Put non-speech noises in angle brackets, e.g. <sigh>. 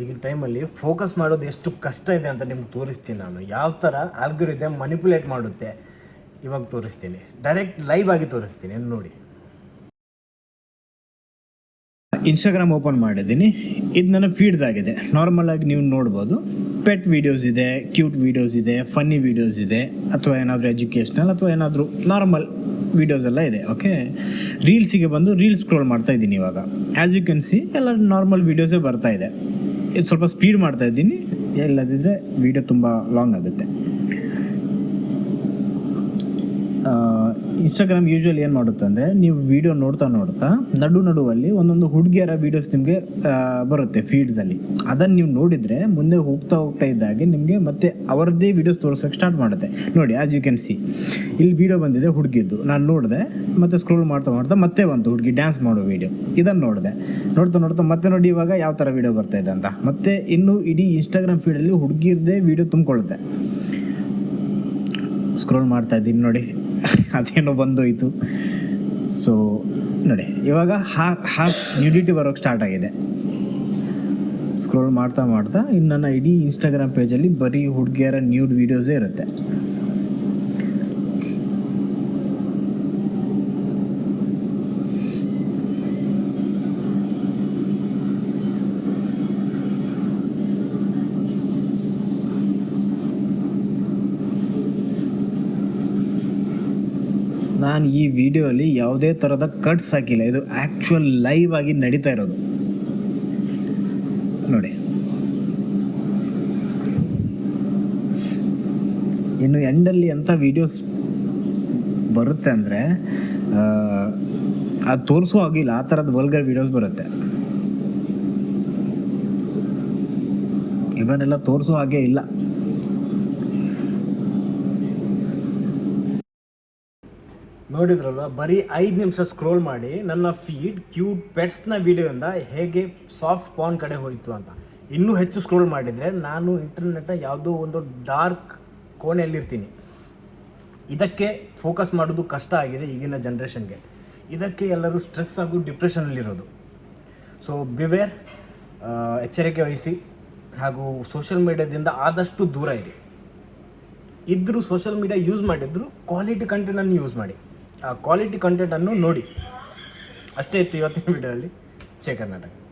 ಈಗಿನ ಟೈಮಲ್ಲಿ ಫೋಕಸ್ ಮಾಡೋದು ಎಷ್ಟು ಕಷ್ಟ ಇದೆ ಅಂತ ನಿಮ್ಗೆ ತೋರಿಸ್ತೀನಿ ನಾನು. ಯಾವ ಥರ ಆಲ್ಗೊರಿದಮ್ ಮನಿಪುಲೇಟ್ ಮಾಡುತ್ತೆ ಇವಾಗ ತೋರಿಸ್ತೀನಿ. ಡೈರೆಕ್ಟ್ ಲೈವ್ ಆಗಿ ತೋರಿಸ್ತೀನಿ ನೋಡಿ. ಇನ್ಸ್ಟಾಗ್ರಾಮ್ ಓಪನ್ ಮಾಡಿದ್ದೀನಿ. ಇದು ನನ್ನ ಫೀಡ್ಸ್ ಆಗಿದೆ. ನಾರ್ಮಲ್ ಆಗಿ ನೀವು ನೋಡ್ಬೋದು. ಪೆಟ್ ವೀಡಿಯೋಸ್ ಇದೆ ಕ್ಯೂಟ್ ವೀಡಿಯೋಸ್ ಇದೆ ಫನ್ನಿ ವೀಡಿಯೋಸ್ ಇದೆ, ಅಥವಾ ಏನಾದರೂ ಎಜುಕೇಷ್ನಲ್ ಅಥವಾ ಏನಾದರೂ ನಾರ್ಮಲ್ ವೀಡಿಯೋಸ್ ಎಲ್ಲ ಇದೆ ಓಕೆ ರೀಲ್ಸಿಗೆ ಬಂದು ರೀಲ್ಸ್ ಸ್ಕ್ರೋಲ್ ಮಾಡ್ತಾ ಇದ್ದೀನಿ ಇವಾಗ. ಆ್ಯಸ್ ಯು ಕ್ಯಾನ್ ಸಿ ಎಲ್ಲ ನಾರ್ಮಲ್ ವೀಡಿಯೋಸೇ ಬರ್ತಾ ಇದೆ. ಇದು ಸ್ವಲ್ಪ ಸ್ಪೀಡ್ ಮಾಡ್ತಾ ಇದ್ದೀನಿ. ಇಲ್ಲದಿದ್ದರೆ ವೀಡಿಯೋ ತುಂಬ ಲಾಂಗ್ ಆಗುತ್ತೆ. ಇನ್ಸ್ಟಾಗ್ರಾಮ್ ಯೂಶ್ವಲಿ ಏನು ಮಾಡುತ್ತೆ ಅಂದರೆ ನೀವು ವಿಡಿಯೋ ನೋಡ್ತಾ ನೋಡ್ತಾ ನಡು ನಡುವಲ್ಲಿ ಒಂದೊಂದು ಹುಡುಗಿಯರ ವೀಡಿಯೋಸ್ ನಿಮಗೆ ಬರುತ್ತೆ ಫೀಡ್ಸಲ್ಲಿ ಅದನ್ನು ನೀವು ನೋಡಿದರೆ ಮುಂದೆ ಹೋಗ್ತಾ ಹೋಗ್ತಾ ಇದ್ದಾಗೆ ನಿಮಗೆ ಮತ್ತೆ ಅವರದ್ದೇ ವೀಡಿಯೋಸ್ ತೋರಿಸೋಕೆ ಸ್ಟಾರ್ಟ್ ಮಾಡುತ್ತೆ. ನೋಡಿ ಆ್ಯಸ್ ಯು ಕ್ಯಾನ್ ಸಿ ಇಲ್ಲಿ ವೀಡಿಯೋ ಬಂದಿದೆ, ಹುಡುಗಿದ್ದು. ನಾನು ನೋಡಿದೆ, ಮತ್ತೆ ಸ್ಕ್ರೋಲ್ ಮಾಡ್ತಾ ಮಾಡ್ತಾ ಮತ್ತೆ ಬಂತು ಹುಡುಗಿ ಡ್ಯಾನ್ಸ್ ಮಾಡೋ ವೀಡಿಯೋ ಇದನ್ನು ನೋಡಿದೆ. ನೋಡ್ತಾ ನೋಡ್ತಾ ಮತ್ತೆ ನೋಡಿ ಇವಾಗ ಯಾವ ಥರ ವೀಡಿಯೋ ಬರ್ತಾ ಇದೆ ಅಂತ. ಮತ್ತೆ ಇನ್ನು ಇಡೀ ಇನ್ಸ್ಟಾಗ್ರಾಮ್ ಫೀಡಲ್ಲಿ ಹುಡುಗಿರದೇ ವೀಡಿಯೋ ತುಂಬಿಕೊಳ್ಳುತ್ತೆ. ಸ್ಕ್ರೋಲ್ ಮಾಡ್ತಾ ಇದ್ದೀನಿ ನೋಡಿ. <laughs> ಅದೇನೋ ಬಂದೋಯ್ತು. ಸೊ ನೋಡಿ, ಇವಾಗ ಹಾ ಹಾ ನ್ಯೂಡಿಟಿ ಬರೋಕ್ಕೆ ಸ್ಟಾರ್ಟ್ ಆಗಿದೆ. ಸ್ಕ್ರೋಲ್ ಮಾಡ್ತಾ ಮಾಡ್ತಾ ಇನ್ನು ನನ್ನ ಇಡೀ ಇನ್ಸ್ಟಾಗ್ರಾಮ್ ಪೇಜಲ್ಲಿ ಬರೀ ಹುಡುಗಿಯರ ನ್ಯೂಡ್ ವೀಡಿಯೋಸೇ ಇರುತ್ತೆ. ನಾನು ಈ ವಿಡಿಯೋಲಿ ಯಾವುದೇ ಥರದ ಕಟ್ಸ್ ಹಾಕಿಲ್ಲ. ಇದು ಆ್ಯಕ್ಚುಯಲ್ ಲೈವ್ ಆಗಿ ನಡೀತಾ ಇರೋದು. ನೋಡಿ. ಇನ್ನು ಎಂಡಲ್ಲಿ ಎಂಥ ವೀಡಿಯೋಸ್ ಬರುತ್ತೆ ಅಂದರೆ ಅದು ತೋರಿಸೋ ಆಗಿಲ್ಲ ಆ ಥರದ ವಲ್ಗರ್ ವೀಡಿಯೋಸ್ ಬರುತ್ತೆ. ಇವನ್ನೆಲ್ಲ ತೋರಿಸೋ ಹಾಗೆ ಇಲ್ಲ. ನೋಡಿದ್ರಲ್ವ ಬರೀ ಐದು ನಿಮಿಷ ಸ್ಕ್ರೋಲ್ ಮಾಡಿ ನನ್ನ ಫೀಡ್ ಕ್ಯೂಟ್ ಪೆಟ್ಸ್ನ ವೀಡಿಯೋಯಿಂದ ಹೇಗೆ ಸಾಫ್ಟ್ ಪಾನ್ ಕಡೆ ಹೋಯಿತು ಅಂತ. ಇನ್ನೂ ಹೆಚ್ಚು ಸ್ಕ್ರೋಲ್ ಮಾಡಿದರೆ ನಾನು ಇಂಟರ್ನೆಟ್ನ ಯಾವುದೋ ಒಂದು ಡಾರ್ಕ್ ಕೋಣೆಯಲ್ಲಿರ್ತೀನಿ. ಇದಕ್ಕೆ ಫೋಕಸ್ ಮಾಡೋದು ಕಷ್ಟ ಆಗಿದೆ ಈಗಿನ ಜನ್ರೇಷನ್ಗೆ ಇದಕ್ಕೆ ಎಲ್ಲರೂ ಸ್ಟ್ರೆಸ್ ಹಾಗೂ ಡಿಪ್ರೆಷನಲ್ಲಿರೋದು ಸೊ ಬಿವೇರ್ ಎಚ್ಚರಿಕೆ ವಹಿಸಿ ಹಾಗೂ ಸೋಷಿಯಲ್ ಮೀಡಿಯಾದಿಂದ ಆದಷ್ಟು ದೂರ ಇರಿ. ಇದ್ದರೂ ಸೋಷಿಯಲ್ ಮೀಡಿಯಾ ಯೂಸ್ ಮಾಡಿದ್ರು ಕ್ವಾಲಿಟಿ ಕಂಟೆಂಟನ್ನು ಯೂಸ್ ಮಾಡಿ. ಕ್ವಾಲಿಟಿ ಕಂಟೆಂಟನ್ನು ನೋಡಿ. ಅಷ್ಟೇ ಇತ್ತು ಇವತ್ತಿನ ವಿಡಿಯೋದಲ್ಲಿ ಶೇಖರ್ ಕರ್ನಾಟಕ